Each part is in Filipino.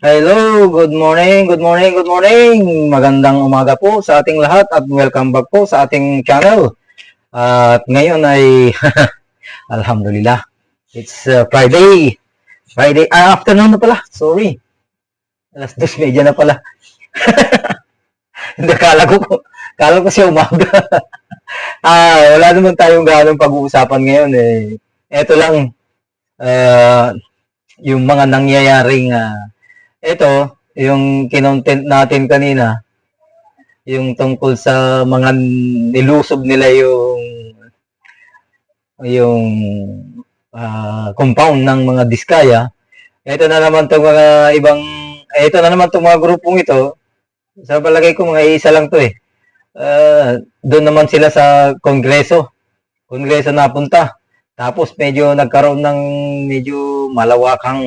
Hello, good morning, good morning, good morning. Magandang umaga po sa ating lahat at welcome back po sa ating channel. At ngayon ay, alhamdulillah, it's uh, Friday. Friday, ah, afternoon na pala, sorry. Alas dos medya na pala. Hindi, kala ko, kala ko siya umaga. ah, wala naman tayong ganong pag-uusapan ngayon eh. Ito lang, ah, yung mga nangyayaring ah, ito, yung kinontent natin kanina, yung tungkol sa mga nilusob nila yung yung ah, compound ng mga diskaya. Ito na naman tong mga ibang ito na naman tong mga grupong ito. Sa palagay ko mga isa lang to eh. Ah, doon naman sila sa kongreso. Kongreso napunta. Tapos medyo nagkaroon ng medyo malawakang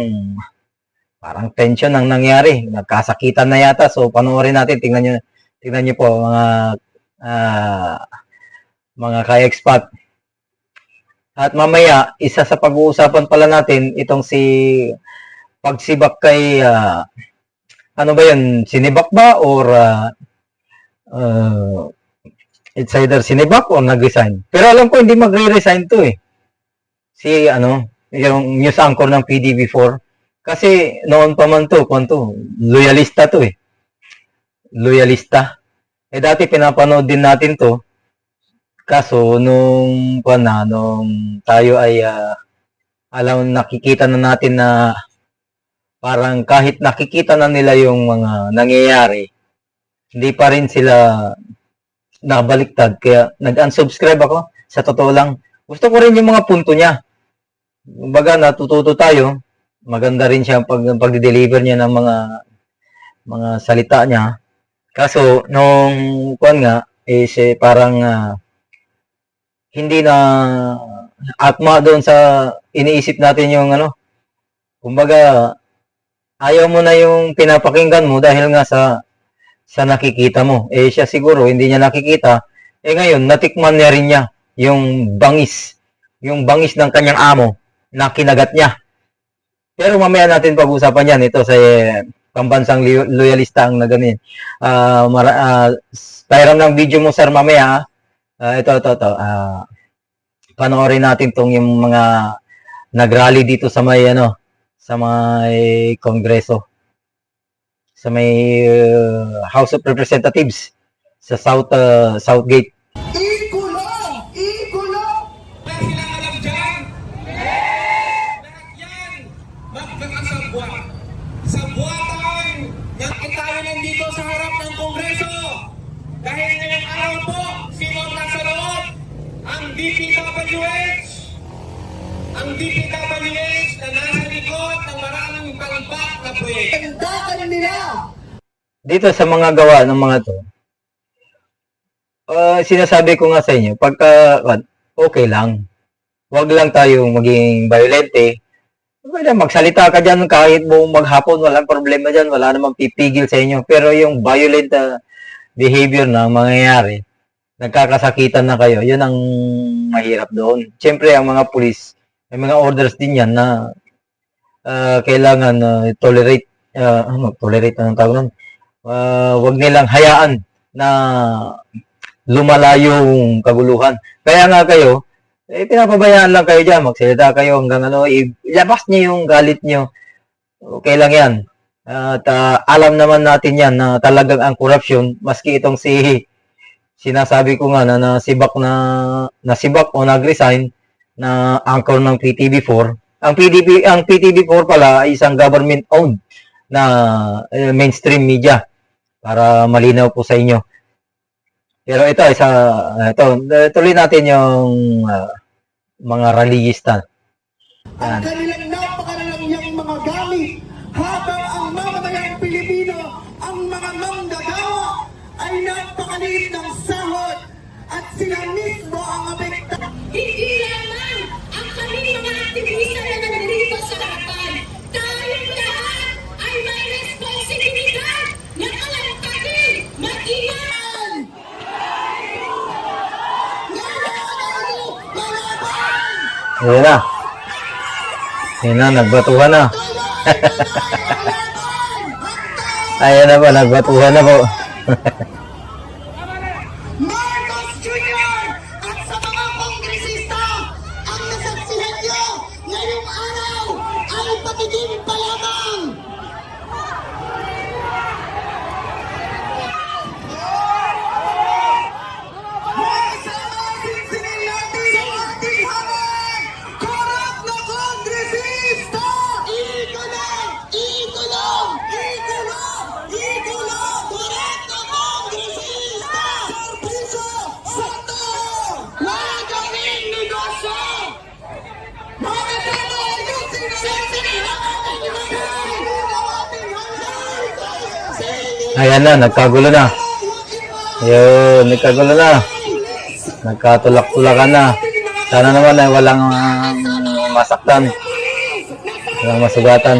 parang tension ang nangyari. Nagkasakitan na yata. So panoorin natin. Tingnan niyo tingnan niyo po mga ah, mga ka-expat. At mamaya, isa sa pag-uusapan pala natin itong si pagsibak kay ah, ano ba 'yun? Sinibak ba or ah, ah, it's either sinibak or nag-resign. Pero alam ko hindi magre-resign to eh. Si ano, yung news anchor ng PDB4 kasi noon pa man to, kung to, loyalista to eh. Loyalista. Eh dati pinapanood din natin to. Kaso nung kung na, nung tayo ay ah, alam nakikita na natin na parang kahit nakikita na nila yung mga nangyayari, hindi pa rin sila nabaliktad. Kaya nag-unsubscribe ako. Sa totoo lang, gusto ko rin yung mga punto niya. Kumbaga, natututo tayo. Maganda rin siya pag pag-deliver niya ng mga mga salita niya. Kaso nung kuan nga is eh, parang ah, hindi na akma doon sa iniisip natin yung ano. Kumbaga ayaw mo na yung pinapakinggan mo dahil nga sa sa nakikita mo. Eh siya siguro hindi niya nakikita. Eh ngayon natikman niya rin niya yung bangis, yung bangis ng kanyang amo na kinagat niya. Pero mamaya natin pag-usapan yan. Ito sa eh, pambansang li- loyalista ang naganin. Ah, mara, ah, s- pahiram ng video mo sir mamaya. Ah, ito, ito, ito. Ah, panoorin natin tong yung mga nagrally dito sa may ano, sa may kongreso. Sa may uh, House of Representatives sa South ah, Southgate. Araw po, sino ang nasa loob? Ang DPWH! Ang DPWH na nasa likod ng maraming palpak na proyekto. Tandakan nila! dito sa mga gawa ng mga to, ah, sinasabi ko nga sa inyo, pagka, what, okay lang. Huwag lang tayong maging violente. Pwede magsalita ka dyan kahit buong maghapon, walang problema dyan, wala namang pipigil sa inyo. Pero yung violent ah, behavior na mangyayari, nagkakasakitan na kayo, yun ang mahirap doon. Siyempre, ang mga pulis, may mga orders din yan na ah, kailangan ah, tolerate, ah, ano, tolerate, anong tawag nun? Ah, wag nilang hayaan na lumala yung kaguluhan. Kaya nga kayo, eh, pinapabayaan lang kayo dyan, magsalita kayo hanggang ano, ilabas niyo yung galit niyo. Okay lang yan. At ah, alam naman natin yan na talagang ang corruption, maski itong si sinasabi ko nga na nasibak na nasibak o nag-resign na anchor ng PTV4. Ang PTV ang PTV4 pala ay isang government owned na eh, mainstream media para malinaw po sa inyo. Pero ito isa ito tuloy natin yung ah, mga rallyista. Ang kanilang Ayan na. Ayan na, nagbatuhan na. Ayan na po, nagbatuhan na po. Ayan na, nagkagulo na. Ayun, nagkagulo na. Nagkatulak-tulakan na. Sana naman ay walang ah, masaktan. Walang masugatan.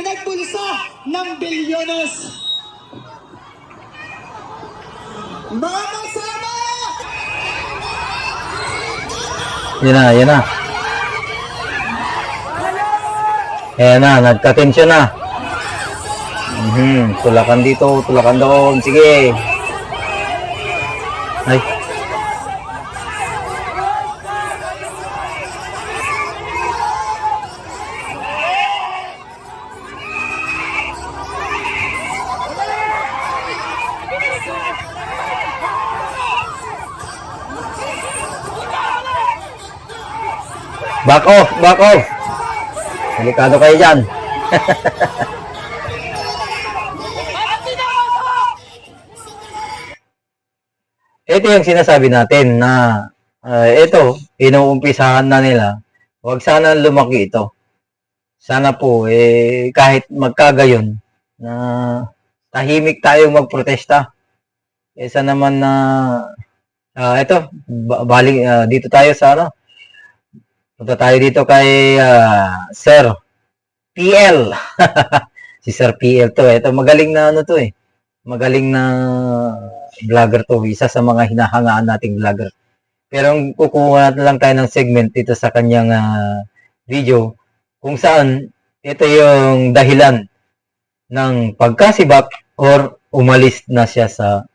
Na nagbulsa ng bilyones. Mga kasama! Yan na, yan na. Ayan na, nagka-tension na. Mhm, tulakan dito, tulakan doon. Sige. Back off, back off. Delikado kayo dyan. ito yung sinasabi natin na uh, ito, inuumpisahan na nila. Huwag sana lumaki ito. Sana po, eh, kahit magkagayon, na tahimik tayong magprotesta. Kesa naman na, ah, ito, ba- balik, ah, dito tayo sa ano, Punta tayo dito kay ah, Sir PL. si Sir PL to. Ito magaling na ano to eh. Magaling na vlogger to. Isa sa mga hinahangaan nating vlogger. Pero ang kukuha na lang tayo ng segment dito sa kanyang ah, video kung saan ito yung dahilan ng pagkasibak or umalis na siya sa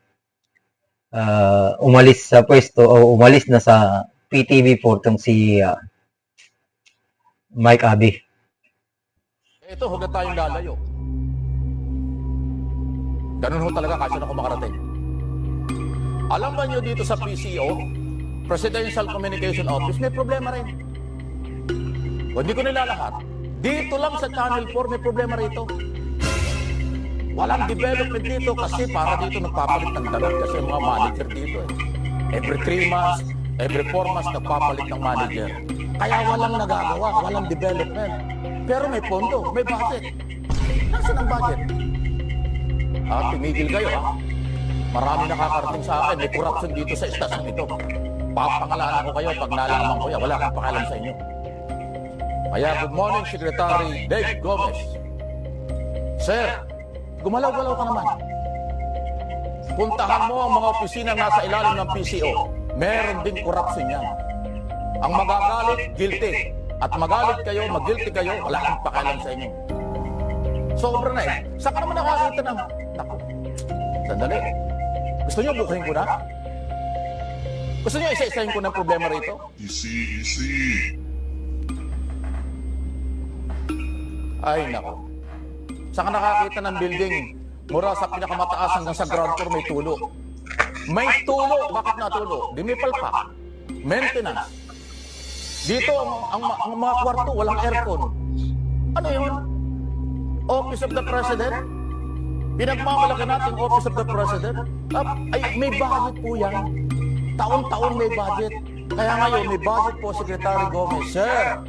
ah, umalis sa pwesto o umalis na sa PTV4 tong si ah, Mike Abbey. Ito, huwag na tayong lalayo. Ganun ho talaga kasi ako makarating. Alam ba nyo dito sa PCO, Presidential Communication Office, may problema rin. Hindi ko nilalahat. Dito lang sa Channel 4, may problema rito. Walang development dito kasi para dito nagpapalit ng dalag kasi mga manager dito eh. Every 3 months, every 4 months nagpapalit ng manager. Kaya walang nagagawa, walang development. Pero may pondo, may budget. Nasaan ang budget? Ah, tumigil kayo ha. Marami nakakarating sa akin, may corruption dito sa estasyon ito. Papangalanan ko kayo pag nalaman ko yan, wala kang pakialam sa inyo. Kaya good morning, Secretary Dave Gomez. Sir, gumalaw-galaw ka naman. Puntahan mo ang mga opisina nasa ilalim ng PCO. Meron din corruption yan. Ang magagalit, guilty. At magalit kayo, mag-guilty kayo, wala kang pakialam sa inyo. Sobra na eh. Saan ka naman nakakita ng... Naku, sandali. Gusto niyo bukahin ko na? Gusto niyo isa-isahin ko ng problema rito? Easy, easy. Ay, nako. Saan ka nakakita ng building mura sa pinakamataas hanggang sa ground floor may tulo? May tulo! Bakit na tulo? Di may palpak. Maintenance. Dito, ang, ang, ang mga kwarto, walang aircon. Ano yun? Office of the President? Pinagmamalaki natin Office of the President? Ah, ay, may budget po yan. Taon-taon may budget. Kaya ngayon, may budget po, Secretary Gomez. Sir,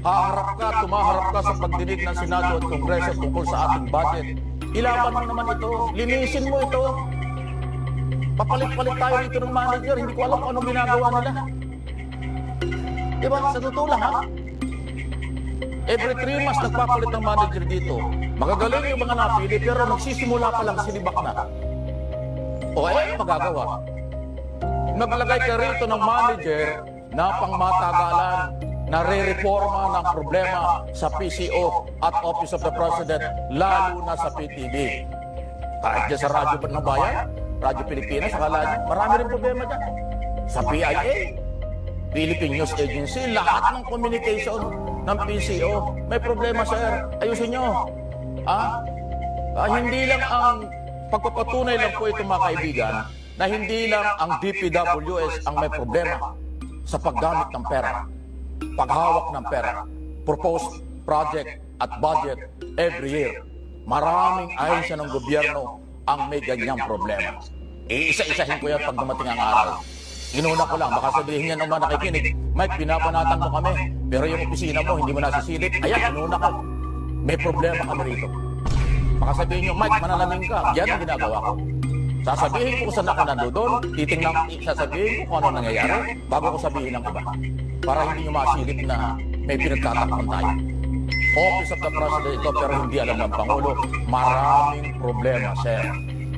haharap ka, tumaharap ka sa pagdinig ng Senado at Kongreso tungkol sa ating budget. Ilaban mo naman ito. Linisin mo ito. Papalit-palit tayo dito ng manager, hindi ko alam kung anong ginagawa nila. Diba? Sa totoo lang, ha? Every three months, nagpapalit ng manager dito. Magagaling yung mga napili, pero nagsisimula pa lang silibak na. O ano magagawa? Naglagay ka rito ng manager na pangmatagalan, na re-reforma ng problema sa PCO at Office of the President, lalo na sa PTV. Kahit sa Radyo ng Bayan, Radyo Pilipinas, akala nyo, marami rin problema dyan. Sa PIA, Philippine News Agency, lahat ng communication ng PCO, may problema sir. Ayusin nyo. Ah, ah, hindi lang ang pagpapatunay lang po ito mga kaibigan na hindi lang ang DPWS ang may problema sa paggamit ng pera, paghawak ng pera, proposed project at budget every year. Maraming ahensya ng gobyerno ang may ganyang problema. Iisa-isahin ko yan pag dumating ang araw. Inuna ko lang, baka sabihin niya naman nakikinig, Mike, pinapanatan mo kami, pero yung opisina mo, hindi mo nasisilip. Ayan, inuna ko. May problema kami rito. Baka sabihin niyo, Mike, manalamin ka. Yan ang ginagawa ko. Sasabihin ko kung saan ako nandoon, titingnan ko, sasabihin ko kung ano nangyayari, bago ko sabihin ng iba. Para hindi niyo masilip na may pinagtatakpan tayo. Office of the President ito pero hindi alam ng Pangulo. Maraming problema, sir.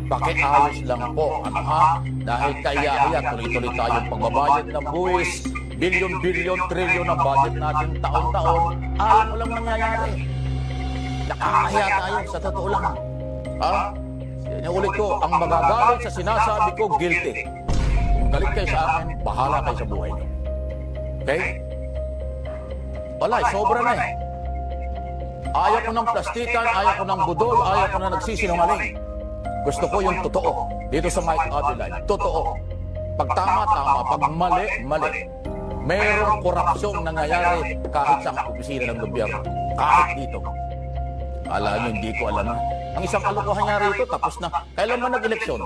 Pakiayos lang po, ano ha? Dahil kaya-kaya tuloy-tuloy tayong pagbabayad ng buwis, bilyon-bilyon, trilyon ang budget natin taon-taon. Alam mo lang nangyayari. Nakakahiya tayo, sa totoo lang. Ha? Inuulit ko, ang magagalit sa sinasabi ko, guilty. Kung galit kayo sa akin, bahala kayo sa buhay niyo. Okay? Wala, sobra na eh. Ayaw ko ng plastikan, ayaw ko ng budol, ayaw ko na nagsisinungaling. Gusto ko yung totoo. Dito sa Mike Abilay, totoo. Pag tama, tama. Pag mali, mali. Mayroong korupsyong nangyayari kahit sa opisina ng gobyerno. Kahit dito. Alam nyo, hindi ko alam. Ang isang kalokohan niya rito, tapos na. Kailan man nag-eleksyon?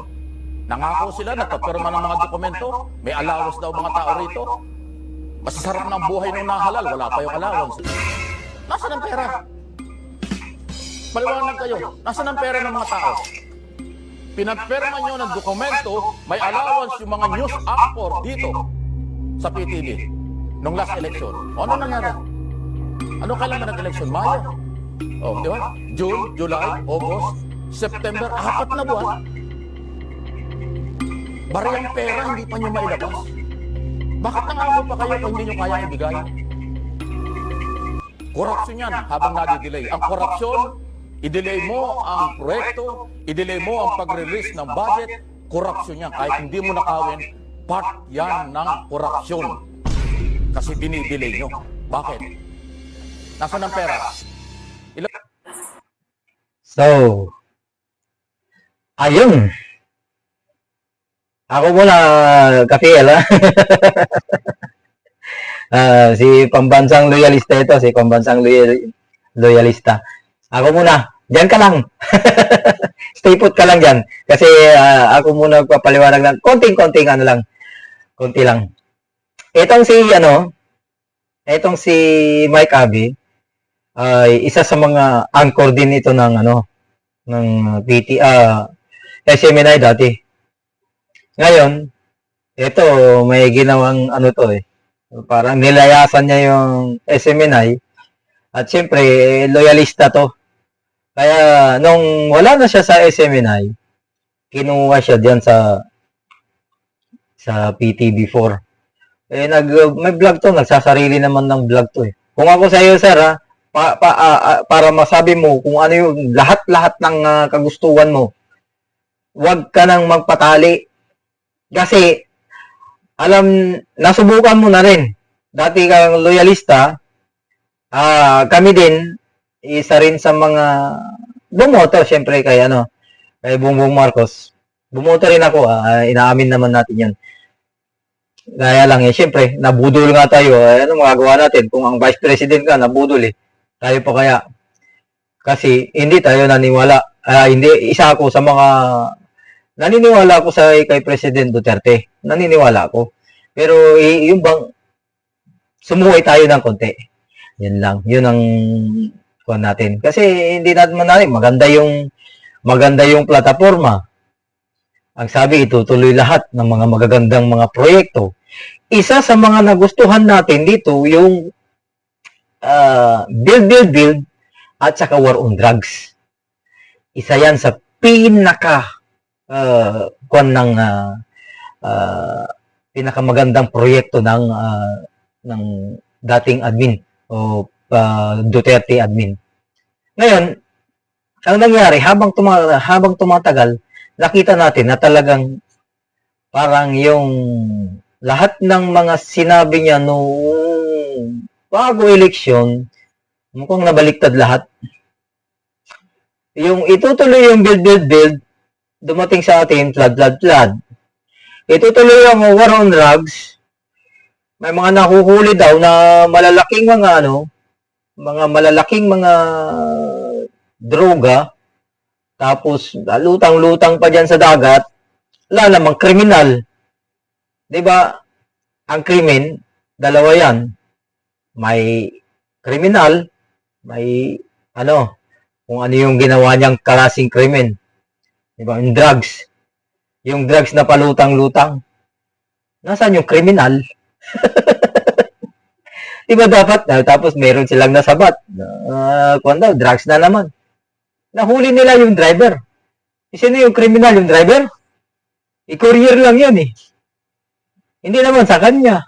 Nangako sila, nagpapirma ng mga dokumento, may allowance daw mga tao rito. Masasarap ng buhay nung nahalal, wala pa yung allowance. Nasaan ang pera? Maliwanag kayo, nasaan ang pera ng mga tao? Pinagpirma nyo ng dokumento, may allowance yung mga news anchor dito sa PTV nung last election. O ano nangyari? Ano kailan ba nag-election? Mayo. Oh, di ba? June, July, August, September, apat na buwan. Bariyang pera, hindi pa nyo mailabas. Bakit nangako pa kayo kung hindi nyo kaya ibigay? Korupsyon yan habang nadidelay. Ang korupsyon, i-delay mo ang proyekto, i-delay mo ang pag-release ng budget, korupsyon yan. Kahit hindi mo nakawin, part yan ng korupsyon. Kasi dinidelay nyo. Bakit? Nasaan ang pera? Ilang So, ayun. Ako muna, Kapiel, ha? Ah, si pambansang loyalista ito, si pambansang loyal, loyalista. Ako muna, diyan ka lang. Stay put ka lang diyan. Kasi ah, ako muna magpapaliwanag ng konting-konting ano lang. Konti lang. Itong si, ano, itong si Mike Abbey, ay isa sa mga anchor din ito ng ano ng PT ah SMNI dati. Ngayon, ito may ginawang ano to eh. Parang nilayasan niya yung SMNI at siyempre loyalista to. Kaya nung wala na siya sa SMNI, kinuha siya diyan sa sa PTB4. Eh nag may vlog to, nagsasarili naman ng vlog to eh. Kung ako sa iyo sir ha, pa, pa, ah, para masabi mo kung ano yung lahat-lahat ng ah, kagustuhan mo, huwag ka nang magpatali. Kasi, alam, nasubukan mo na rin. Dati kang loyalista, ah kami din, isa rin sa mga bumoto, syempre, kay ano, kay Bongbong Marcos. Bumoto rin ako, ah, inaamin naman natin yan. Gaya lang eh, syempre, nabudol nga tayo. Eh, ano magagawa natin? Kung ang vice president ka, nabudol eh. Tayo pa kaya. Kasi hindi tayo naniwala. Ah, hindi, isa ako sa mga naniniwala ako sa kay President Duterte. Naniniwala ako. Pero eh, yung bang sumuway tayo ng konti. Yun lang. Yun ang kuha natin. Kasi hindi natin maganda yung maganda yung plataforma. Ang sabi, itutuloy lahat ng mga magagandang mga proyekto. Isa sa mga nagustuhan natin dito, yung ah, build, build, build, at saka war on drugs. Isa yan sa pinaka uh, kwan ng ah, ah, pinakamagandang proyekto ng ah, ng dating admin o ah, Duterte admin. Ngayon, ang nangyari habang tuma- habang tumatagal, nakita natin na talagang parang yung lahat ng mga sinabi niya noong bago eleksyon, mukhang nabaliktad lahat. Yung itutuloy yung build, build, build, dumating sa atin, flood, flood, flood. Itutuloy yung war on drugs, may mga nahuhuli daw na malalaking mga ano, mga malalaking mga droga, tapos lutang-lutang pa dyan sa dagat, wala namang kriminal. 'Di ba? Ang krimen, dalawa yan. May kriminal, may ano, kung ano yung ginawa niyang kalasing krimen. 'Di ba? Yung drugs. Yung drugs na palutang-lutang. Nasaan yung kriminal? 'Di ba dapat? Tapos meron silang nasabat. Uh, daw, drugs na naman. Nahuli nila yung driver. Eh, Sino yung kriminal? Yung driver? I-courier lang yan eh. Hindi naman sa kanya.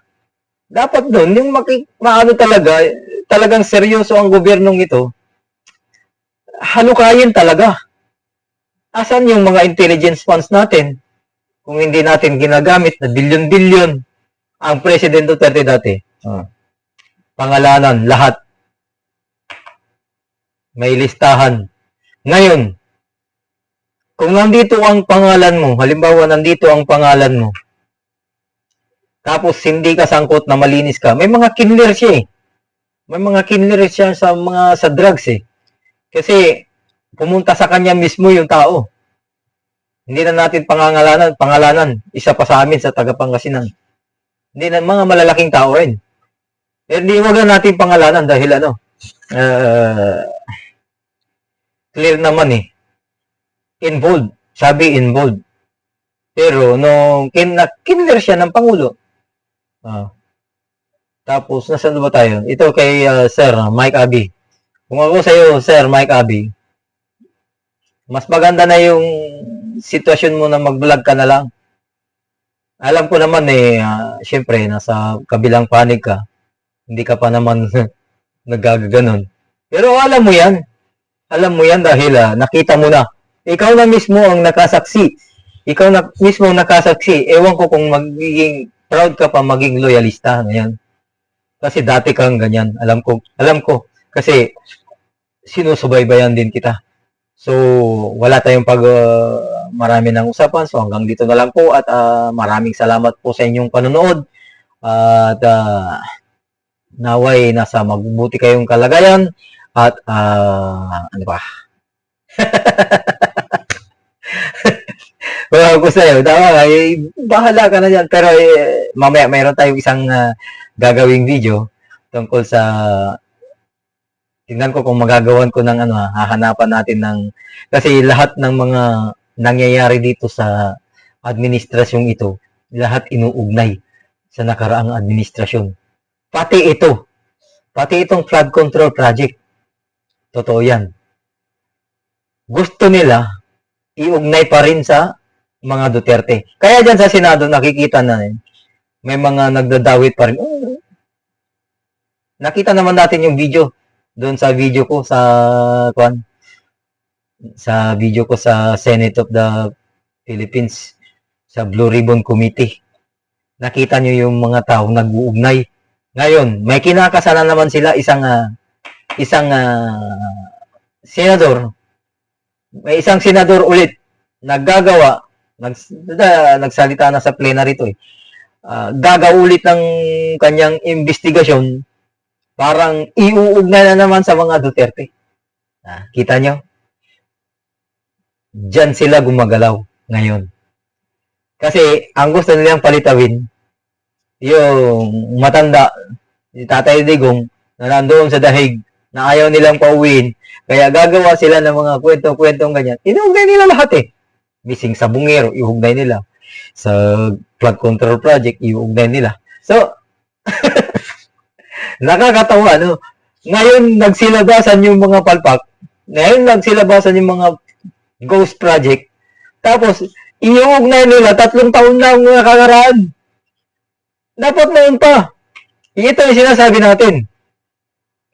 Dapat doon, yung maki, maano talaga, talagang seryoso ang gobyernong ito, halukayin talaga. Asan yung mga intelligence funds natin? Kung hindi natin ginagamit na bilyon-bilyon ang President Duterte dati. Ah. Pangalanan, lahat. May listahan. Ngayon, kung nandito ang pangalan mo, halimbawa nandito ang pangalan mo, tapos hindi ka sangkot na malinis ka, may mga kinler siya eh. May mga kinler siya sa mga sa drugs eh. Kasi pumunta sa kanya mismo yung tao. Hindi na natin pangangalanan, pangalanan, isa pa sa amin sa taga Pangasinan. Hindi na mga malalaking tao rin. Eh, hindi wag na natin pangalanan dahil ano, uh, clear naman eh. Involved. Sabi involved. Pero nung kin siya ng Pangulo, ah, tapos nasaan ba tayo? Ito kay ah, Sir Mike Abi. Kung ako sa iyo, Sir Mike Abi, mas maganda na yung sitwasyon mo na mag-vlog ka na lang. Alam ko naman eh, ah, syempre, nasa kabilang panig ka. Hindi ka pa naman nagagaganon. Pero alam mo yan. Alam mo yan dahil ah, nakita mo na. Ikaw na mismo ang nakasaksi. Ikaw na mismo ang nakasaksi. Ewan ko kung magiging proud ka pa maging loyalista ngayon. Kasi dati kang ganyan. Alam ko. Alam ko. Kasi sinusubaybayan din kita. So, wala tayong pag ah, marami ng usapan. So, hanggang dito na lang po at ah, maraming salamat po sa inyong panonood. At ah, naway nasa magbubuti kayong kalagayan at ah, ano ba? Well, ako sa'yo, tama, eh, bahala ka na dyan. Pero eh, mamaya mayroon tayong isang ah, gagawing video tungkol sa tingnan ko kung magagawan ko ng ano, ah, hahanapan natin ng kasi lahat ng mga nangyayari dito sa administrasyong ito, lahat inuugnay sa nakaraang administrasyon. Pati ito, pati itong flood control project. Totoo yan. Gusto nila iugnay pa rin sa mga Duterte. Kaya dyan sa Senado nakikita na eh, may mga nagdadawit pa rin. Oh, nakita naman natin yung video doon sa video ko sa kwan sa video ko sa Senate of the Philippines sa Blue Ribbon Committee. Nakita nyo yung mga tao nag-uugnay. Ngayon, may kinakasala naman sila isang ah, isang ah, senador. May isang senador ulit naggagawa nags, da, nagsalita na sa plenary to eh. Ah, gagawa ulit ng kanyang investigasyon parang iuugnay na naman sa mga Duterte. Ah, kita nyo? Diyan sila gumagalaw ngayon. Kasi ang gusto nilang palitawin, yung matanda, si Tatay Digong, na nandoon sa dahig, na ayaw nilang pauwiin, kaya gagawa sila ng mga kwento-kwentong ganyan. Inuugnay nila lahat eh. missing sa bungero, iugnay nila. Sa flood control project, iugnay nila. So, nakakatawa, no? Ngayon, nagsilabasan yung mga palpak. Ngayon, nagsilabasan yung mga ghost project. Tapos, iuugnay nila, tatlong taon na ang mga kakaraan. Dapat noon pa. Ito yung sinasabi natin.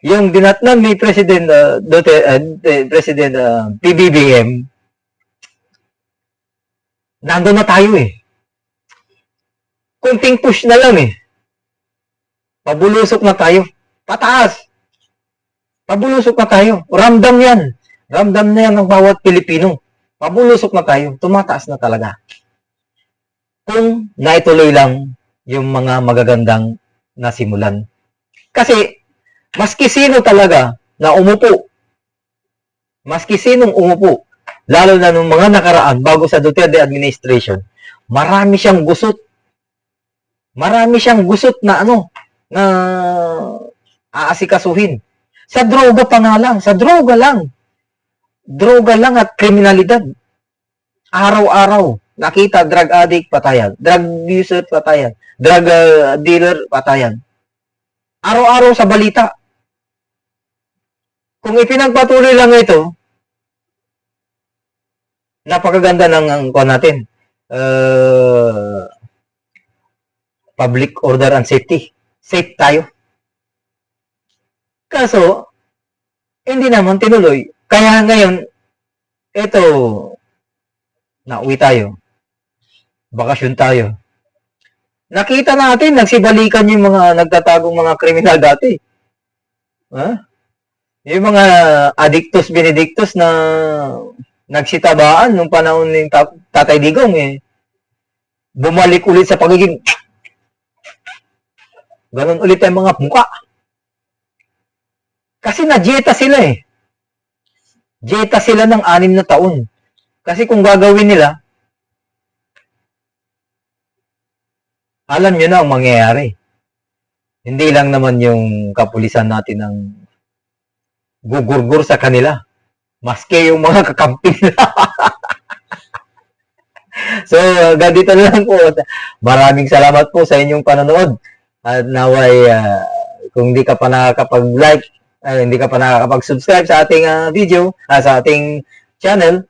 Yung dinatnan ni President uh, Duterte, uh, President uh, PBBM, nandun na tayo eh. Kunting push na lang eh. Pabulusok na tayo. Pataas. Pabulusok na tayo. Ramdam yan. Ramdam na yan ng bawat Pilipino. Pabulusok na tayo. Tumataas na talaga. Kung naituloy lang yung mga magagandang nasimulan. Kasi, maski sino talaga na umupo, maski sinong umupo, lalo na nung mga nakaraan bago sa Duterte administration, marami siyang gusot. Marami siyang gusot na ano, na aasikasuhin. Sa droga pa nga lang, sa droga lang. Droga lang at kriminalidad. Araw-araw, nakita drug addict, patayan. Drug user, patayan. Drug uh, dealer, patayan. Araw-araw sa balita. Kung ipinagpatuloy lang ito, napakaganda ng ang kuha natin. Uh, public order and safety. Safe tayo. Kaso, hindi naman tinuloy. Kaya ngayon, ito, nauwi tayo. Bakasyon tayo. Nakita natin, nagsibalikan yung mga nagtatagong mga kriminal dati. Ha? Yung mga addictus benedictus na nagsitabaan nung panahon ng ta- Tatay Digong eh. Bumalik ulit sa pagiging Ganon ulit ang mga muka. Kasi na-jeta sila eh. Jeta sila ng anim na taon. Kasi kung gagawin nila, alam nyo na ang mangyayari. Hindi lang naman yung kapulisan natin ang gugurgur sa kanila. Maski yung mga kakamping nila. so, hanggang dito na lang po. Maraming salamat po sa inyong panonood. At naway, ah, kung hindi ka pa nakakapag-like, ah, hindi ka pa nakakapag-subscribe sa ating ah, video, ah, sa ating channel,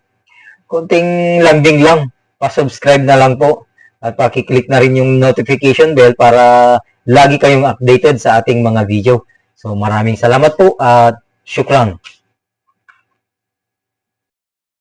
kunting lambing lang, pa-subscribe na lang po. At pakiclick na rin yung notification bell para lagi kayong updated sa ating mga video. So maraming salamat po at syukran.